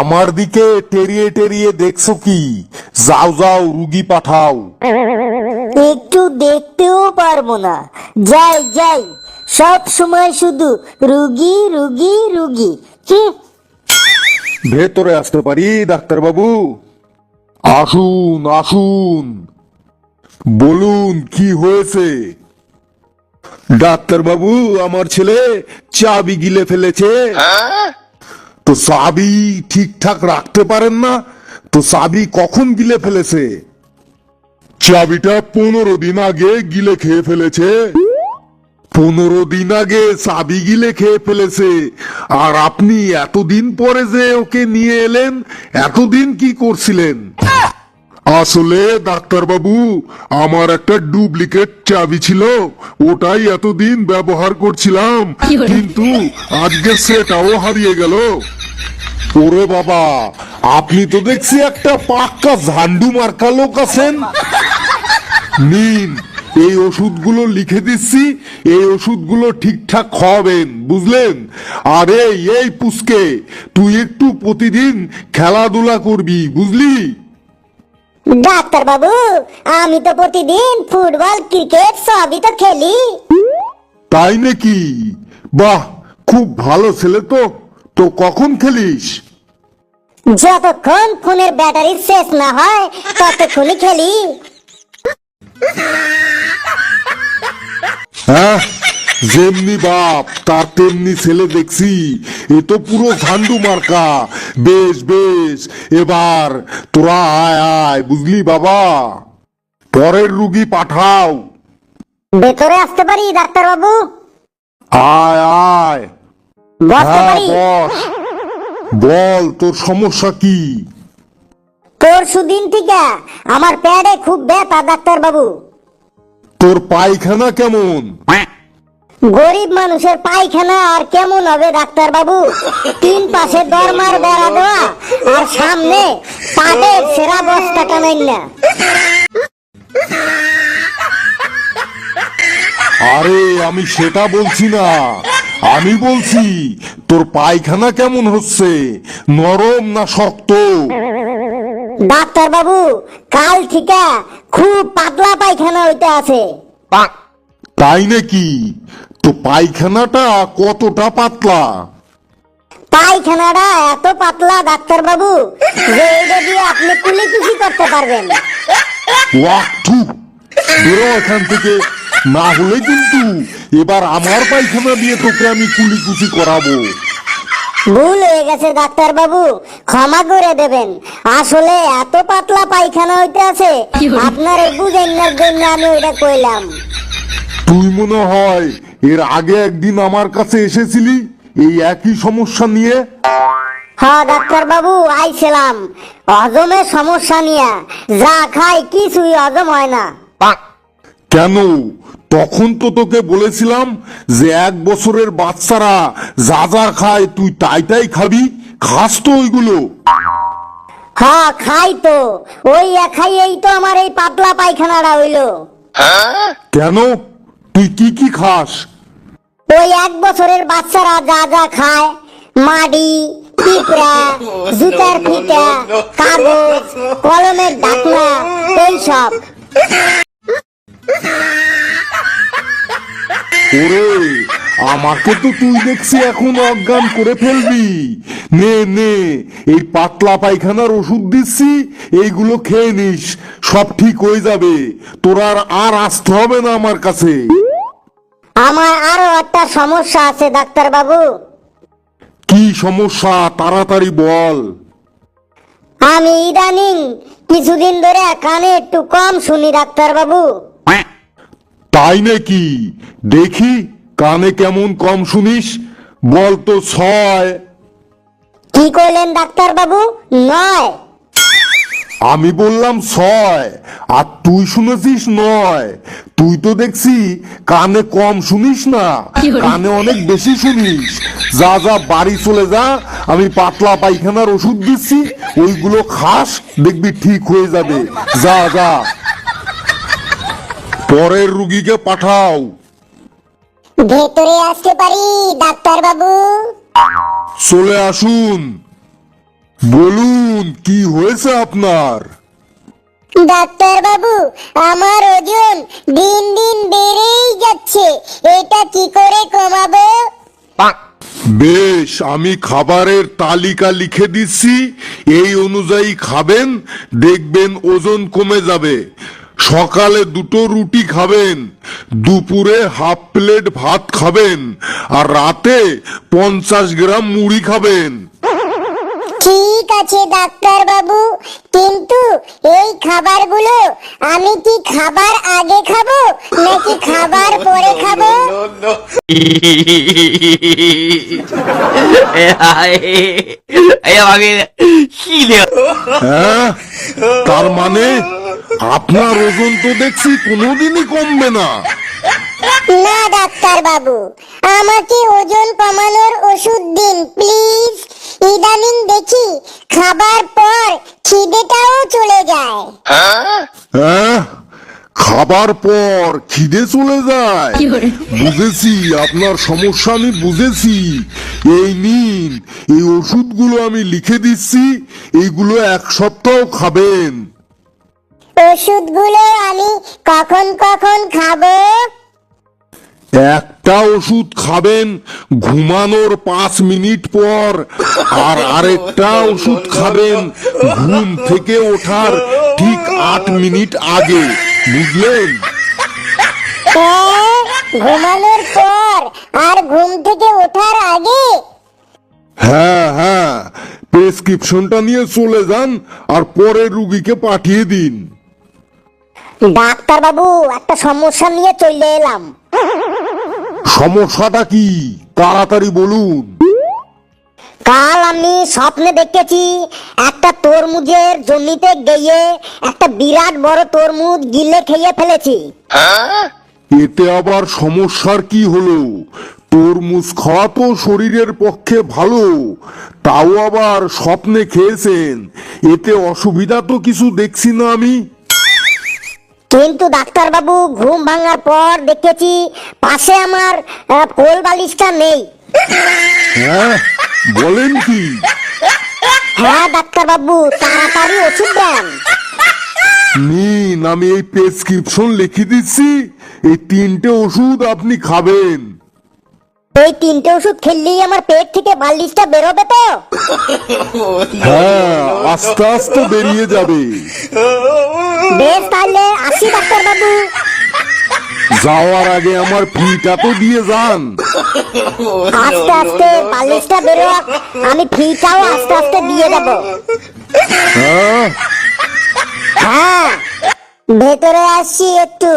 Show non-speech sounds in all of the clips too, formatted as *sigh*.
আমার দিকে টেরিয়ে টেরিয়ে দেখছ কি? যাও যাও রুগী পাঠাও। একটু দেখতেও পারব না। যাই যাই। সব সময় শুধু রুগী রুগী রুগী। হুঁ, ভেতরে আসতে পারি ডাক্তারবাবু? আসুন আসুন। বলুন কি হয়েছে? ডাক্তারবাবু আমার ছেলে চাবি গিলে ফেলেছে। তো চাবি ঠিকঠাক রাখতে পারেন না, তো চাবি কখন গিলে ফেলেছে? চাবিটা পনেরো দিন আগে গিলে খেয়ে ফেলেছে। পনেরো দিন আগে চাবি গিলে খেয়ে ফেলেছে। আর আপনি এতদিন পরে যে ওকে নিয়ে এলেন, এতদিন কি করছিলেন? আসলে ডাক্তারবাবু আমার একটা ডুপ্লিকেট চাবি ছিল ওটাই এতদিন ব্যবহার করছিলাম কিন্তু আজকে সেটাও হারিয়ে গেল। ওরে বাবা আপনি তো দেখছি একটা পাক্কা ঝান্ডু মার্কা লোক আছেন। নিন এই ওষুধগুলো লিখে দিচ্ছি এই ওষুধগুলো ঠিকঠাক খাওয়াবেন বুঝলেন? আরে এই পুষ্কে তুই একটু প্রতিদিন খেলাধুলা করবি বুঝলি? ডাক্তার বাবু আমি তো প্রতিদিন ফুটবল ক্রিকেট সবই তো খেলি। তাই নাকি? বাহ খুব ভালো ছেলে তো। তো কখন খেলিস? যতক্ষণ ফোনের ব্যাটারি শেষ না হয় ততক্ষণই খেলি। হ্যাঁ? যেমনি বাপ তার তেমনি ছেলে দেখছি। এ তো পুরো ঝান্ডু মার্কা। বেশ বেশ এবার তোরা আয় আয় বুঝলি বাবা? পরের রুগী পাঠাও। ভেতরে আসতে পারি ডাক্তার বাবু আয় আয়। বসতে হ্যাঁ পারি। বস। বল তোর সমস্যা কি? পরশু দিন থেকে আমার প্যাডে খুব ব্যথা ডাক্তার বাবু তোর পায়খানা কেমন? গরিব মানুষের পায়খানা আর কেমন হবে ডাক্তার বাবু তিন পাশে দরমার বেড়া দেওয়া আর সামনে পাটের সেরা বস্তা টানাই না আরে আমি সেটা বলছি না। আমি বলছি তোর পায়খানা কেমন হচ্ছে? নরম না শক্ত? ডাক্তার বাবু কাল থেকে খুব পাতলা পায়খানা হইতে আছে। তাই নাকি? তো পায়খানাটা কতটা পাতলা? পায়খানাটা এত পাতলা ডাক্তার বাবু যে এটা দিয়ে আপনি কুলি কুচি করতে পারবেন ওয়াক থু। বেরো এখান থেকে। না হলে কিন্তু এবার আমার পায়খানা দিয়ে তোকে আমি কুলি কুচি করাবো। ভুল হয়ে গেছে ডাক্তার বাবু ক্ষমা করে দেবেন। আসলে এত পাতলা পায়খানা হইতে আছে আপনার বুঝেন না জন্য আমি ওইটা কইলাম। তুই মনে হয় এর আগে একদিন আমার কাছে এসেছিলি এই একই সমস্যা নিয়ে? হ্যাঁ ডাক্তার বাবু আইছিলাম। হজমের সমস্যা নিয়ে। যা খাই কিছুই হজম হয় না। কেন? তখন তো তোকে বলেছিলাম যে এক বছরের বাচ্চারা যা যা খায় তুই তাই তাই খাবি খাস তো ওইগুলো। হ্যাঁ খাই তো। ওই খাই এই তো আমার এই পাতলা পায়খানাটা হইল। কেন? তুই কি কি খাস? ওই এক বছরের বাচ্চারা যা যা খায় মাটি পিঁপড়া, জুতার ফিতা, কাগজ, কলমের ঢাকনা এইসব। ওরে, আমাকে তো তুই দেখছি এখন অজ্ঞান করে ফেলবি। নে নে, এই পাতলা পায়খানার ওষুধ দিচ্ছি, এইগুলো খেয়ে নিস, সব ঠিক হয়ে যাবে। তোর আর আর আসতে হবে না আমার কাছে। আমার আরও একটা সমস্যা আছে ডাক্তার বাবু। কি সমস্যা? তাড়াতাড়ি বল। আমি ইদানিং কিছুদিন ধরে কানে একটু কম শুনি ডাক্তার বাবু। তাই নাকি? দেখি কানে কেমন কম শুনিস। বল তো ছয়। কি কইলেন ডাক্তার বাবু? নয়। আমি বললাম ছয় আর তুই শুনেছিস নয়। তুই তো দেখছি কানে কম শুনিস না কানে অনেক বেশি শুনিস। যা যা বাড়ি চলে যা আমি পাতলা পায়খানার ওষুধ দিচ্ছি ওইগুলো খাস দেখবি ঠিক হয়ে যাবে। যা যা। পরের রুগীকে পাঠাও। ভেতরে আসতে পারি ডাক্তার বাবু চলে আসুন। বলুন কি হয়েছে আপনার? ডাক্তার বাবু আমার ওজন দিন দিন বেড়েই যাচ্ছে। এটা কি করে কমাবো? বেশ আমি খাবারের তালিকা লিখে দিচ্ছি। এই অনুযায়ী খাবেন দেখবেন ওজন কমে যাবে। সকালে দুটো রুটি খাবেন দুপুরে হাফ প্লেট ভাত খাবেন আর রাতে পঞ্চাশ গ্রাম মুড়ি খাবেন। আছে ডাক্তার বাবু কিন্তু এই খাবারগুলো আমি কি খাবার আগে খাব নাকি খাবার পরে খাব? *laughs* হ্যাঁ তার মানে আপনার ওজন তো দেখছি কোনোদিনই কমবে না। না ডাক্তার বাবু আমাকে ওজন কমানোর ওষুধ দিন প্লিজ। ইদানিং দেখি খাবার পর খিদেটাও চলে যায়। হ্যাঁ? খাবার পর খিদে চলে যায়। বুঝেছি আপনার সমস্যা আমি বুঝেছি। এই নিন এই ওষুধগুলো আমি লিখে দিচ্ছি এইগুলো এক সপ্তাহ খাবেন। ওষুধগুলো আমি কখন কখন খাব? একটা ওষুধ খাবেন ঘুমানোর পাঁচ মিনিট পর আর আরেকটা ওষুধ খাবেন ঘুম থেকে ওঠার ঠিক আট মিনিট আগে বুঝলেন? ঘুমানোর পর আর ঘুম থেকে ওঠার আগে? হ্যাঁ হ্যাঁ প্রেসক্রিপশনটা নিয়ে চলে যান আর পরে রুগীকে পাঠিয়ে দিন। ডাক্তার বাবু একটা সমস্যা নিয়ে চলে এলাম। সমস্যাটা কি? তাড়াতাড়ি বলুন। কাল আমি স্বপ্নে দেখেছি একটা তরমুজের জমিতে গিয়ে একটা বিরাট বড় তরমুজ গিলে খেয়ে ফেলেছি। এতে আবার সমস্যার কি হলো? তরমুজ খাওয়া তো শরীরের পক্ষে ভালো তাও আবার স্বপ্নে খেয়েছেন। এতে অসুবিধা তো কিছু দেখছি না আমি। কিন্তু ডাক্তারবাবু ঘুম ভাঙার পর দেখেছি পাশে আমার কোল বালিশটা নেই। হ্যাঁ? বলেন কি? হ্যাঁ ডাক্তারবাবু তাড়াতাড়ি ওষুধ দেন। নিন আমি এই প্রেসক্রিপশন লিখে দিচ্ছি। এই তিনটে ওষুধ আপনি খাবেন। এই তিনটে ওষুধ খেললেই আমার পেট থেকে বালিশটা বেরোবে তো। হ্যাঁ আস্তে আস্তে বেরিয়ে যাবে। বেশ তাহলে আসি ডাক্তার বাবু যাওয়ার আগে আমার ফিটা তো দিয়ে যান। আস্তে আস্তে বালিশটা বেরো আমি ফিটাও আস্তে আস্তে দিয়ে দেব। হ্যাঁ? হ্যাঁ ভেতরে আসছি একটু।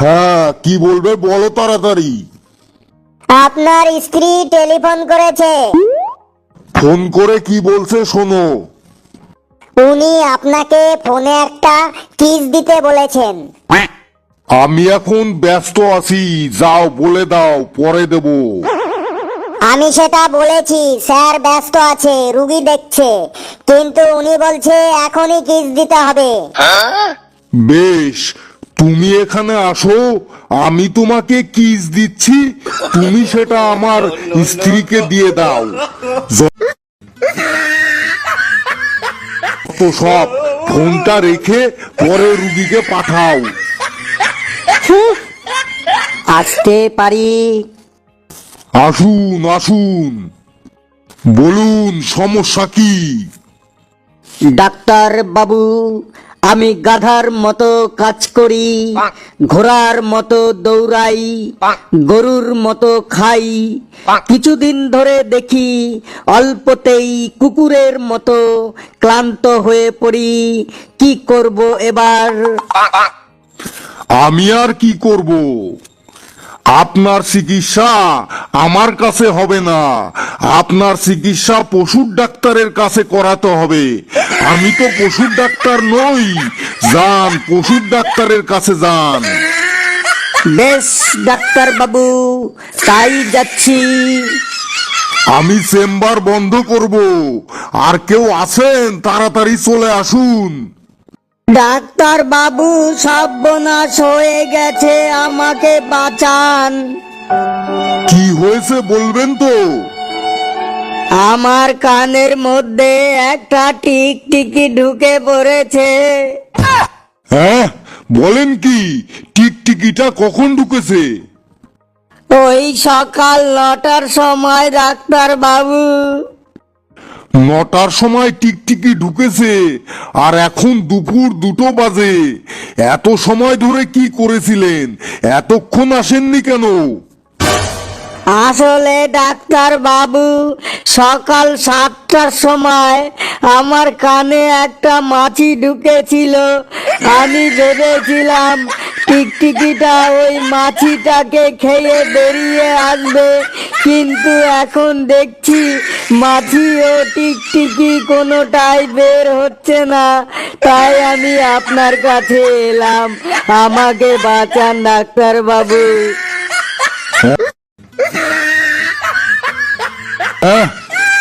হ্যাঁ কি বলবে বলো তাড়াতাড়ি। আপনার স্ত্রী টেলিফোন করেছে। ফোন করে কি বলছে শোনো। উনি আপনাকে ফোনে একটা কিস দিতে বলেছেন। আমি এখন ব্যস্ত আছি যাও বলে দাও পরে দেব। আমি সেটা বলেছি স্যার ব্যস্ত আছে রুগী দেখছে। কিন্তু উনি বলছে এখনই কিস দিতে হবে। বেশ তুমি এখানে আসো আমি তোমাকে কিস দিচ্ছি তুমি সেটা আমার স্ত্রীকে দিয়ে দাও। তো সব ফোনটা রেখে পরে রুগীকে পাঠাও। আসতে পারি। আসুন আসুন। বলুন সমস্যা কি? ডাক্তার বাবু আমি গাধার মতো কাজ করি ঘোড়ার মতো দৌড়াই গরুর মতো খাই। কিছুদিন ধরে দেখি অল্পতেই কুকুরের মতো ক্লান্ত হয়ে পড়ি। কি করব এবার? আমি আর কি করব? আপনার চিকিৎসা আমার কাছে হবে না। আপনার চিকিৎসা পশুর ডাক্তারের কাছে করাতে হবে। আমি তো পশুর ডাক্তার নই। যান পশুর ডাক্তারের কাছে যান। বেশ ডাক্তার বাবু তাই যাচ্ছি। আমি চেম্বার বন্ধ করব। আর কেউ আছেন তাড়াতাড়ি চলে আসুন। ডাক্তার বাবু সর্বনাশ হয়ে গেছে আমাকে বাঁচান। কি হয়েছে বলবেন তো? আমার কানের মধ্যে একটা টিকটিকি ঢুকে পড়েছে। হ্যাঁ বলেন কি টিকটিকিটা কখন ঢুকেছে? ওই সকাল নটার সময় ডাক্তার বাবু। নটার সময় টিকটিকি ঢুকেছে, আর এখন দুপুর দুটো বাজে। এত সময় ধরে কি করেছিলেন? এতক্ষণ আসেননি কেন? আসলে ডাক্তার বাবু, সকাল সাতটার সময় আমার কানে একটা মাছি ঢুকেছিল। আমি ভেবেছিলাম টিকটিকিটা ওই মাছিটাকে খেয়ে বেরিয়ে আসবে। কিন্তু এখন দেখছি মাছি ও টিকটিকি কোনোটাই বের হচ্ছে না। তাই আমি আপনার কাছে এলাম। আমাকে বাঁচান ডাক্তার বাবু। হ্যাঁ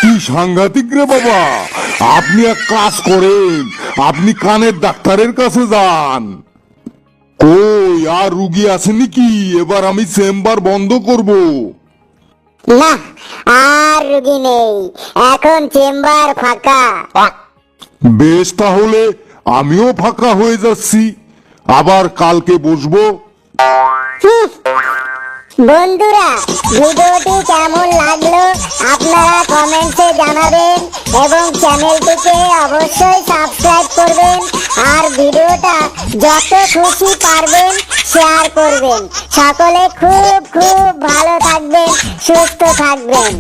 কি সাংঘাতিক রে বাবা? আপনি এক কাজ করেন আপনি কানের ডাক্তারের কাছে যান। কই আর রুগী আসেনি কি এবার আমি চেম্বার বন্ধ করব। না আর রুগী নেই। এখন চেম্বার ফাঁকা। বেশ তাহলে আমিও ফাঁকা হয়ে যাচ্ছি। আবার কালকে বসবো। বন্ধুরা, ভিডিওটি কেমন লাগল আপনারা কমেন্টে জানাবেন এবং চ্যানেলটিকে অবশ্যই সাবস্ক্রাইব করবেন আর ভিডিওটা যত খুশি পারবেন শেয়ার করবেন। সকলে খুব খুব ভালো থাকবেন, সুস্থ থাকবেন।